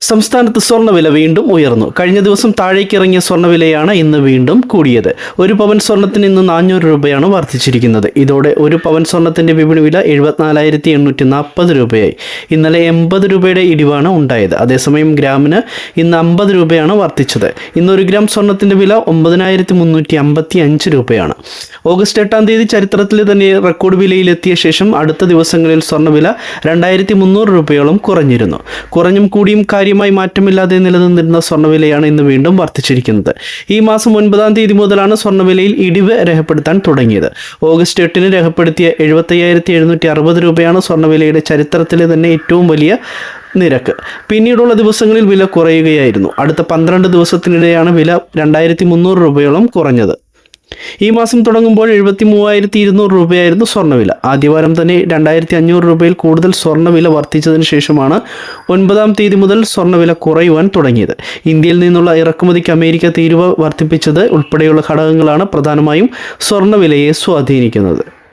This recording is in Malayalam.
സംസ്ഥാനത്ത് സ്വർണവില വീണ്ടും ഉയർന്നു. കഴിഞ്ഞ ദിവസം താഴേക്കിറങ്ങിയ സ്വർണവിലയാണ് ഇന്ന് വീണ്ടും കൂടിയത്. ഒരു പവൻ സ്വർണത്തിന് ഇന്ന് നാനൂറ് രൂപയാണ് വർദ്ധിച്ചിരിക്കുന്നത്. ഇതോടെ ഒരു പവൻ സ്വർണത്തിന്റെ വിപണി വില എഴുപത്തിനാലായിരത്തി എണ്ണൂറ്റി നാൽപ്പത് രൂപയായി. ഇന്നലെ എൺപത് രൂപയുടെ ഇടിവാണ് ഉണ്ടായത്. അതേസമയം ഗ്രാമിന് ഇന്ന് അമ്പത് രൂപയാണ് വർദ്ധിച്ചത്. ഇന്ന് ഒരു ഗ്രാം സ്വർണത്തിന്റെ വില ഒമ്പതിനായിരത്തി മുന്നൂറ്റി അമ്പത്തി അഞ്ച് രൂപയാണ്. ഓഗസ്റ്റ് എട്ടാം തീയതി ചരിത്രത്തിൽ തന്നെ റെക്കോർഡ് വിലയിലെത്തിയ ശേഷം അടുത്ത ദിവസങ്ങളിൽ സ്വർണവില രണ്ടായിരത്തി മുന്നൂറ് രൂപയോളം കുറഞ്ഞിരുന്നു. കുറഞ്ഞും കൂടിയും കാര്യമായി മാറ്റമില്ലാതെ നിലനിന്നിരുന്ന സ്വർണവിലയാണ് ഇന്ന് വീണ്ടും വർദ്ധിച്ചിരിക്കുന്നത്. ഈ മാസം ഒൻപതാം തീയതി മുതലാണ് സ്വർണവിലയിൽ ഇടിവ് രേഖപ്പെടുത്താൻ തുടങ്ങിയത്. ഓഗസ്റ്റ് എട്ടിന് രേഖപ്പെടുത്തിയ എഴുപത്തയ്യായിരത്തി എഴുന്നൂറ്റി അറുപത് രൂപയാണ് സ്വർണവിലയുടെ ചരിത്രത്തിലെ തന്നെ ഏറ്റവും വലിയ നിരക്ക്. പിന്നീടുള്ള ദിവസങ്ങളിൽ വില കുറയുകയായിരുന്നു. അടുത്ത പന്ത്രണ്ട് ദിവസത്തിനിടെയാണ് വില രണ്ടായിരത്തി മുന്നൂറ് രൂപയോളം കുറഞ്ഞത്. ഈ മാസം തുടങ്ങുമ്പോൾ എഴുപത്തി മൂവായിരത്തി ഇരുന്നൂറ് രൂപയായിരുന്നു സ്വർണവില ആദ്യവാരം തന്നെ രണ്ടായിരത്തി അഞ്ഞൂറ് രൂപയിൽ കൂടുതൽ സ്വർണവില വർദ്ധിച്ചതിന് ശേഷമാണ് ഒൻപതാം തീയതി മുതൽ സ്വർണവില കുറയുവാൻ തുടങ്ങിയത്. ഇന്ത്യയിൽ നിന്നുള്ള ഇറക്കുമതിക്ക് അമേരിക്ക തീരുവ വർദ്ധിപ്പിച്ചത് ഉൾപ്പെടെയുള്ള ഘടകങ്ങളാണ് പ്രധാനമായും സ്വർണവിലയെ സ്വാധീനിക്കുന്നത്.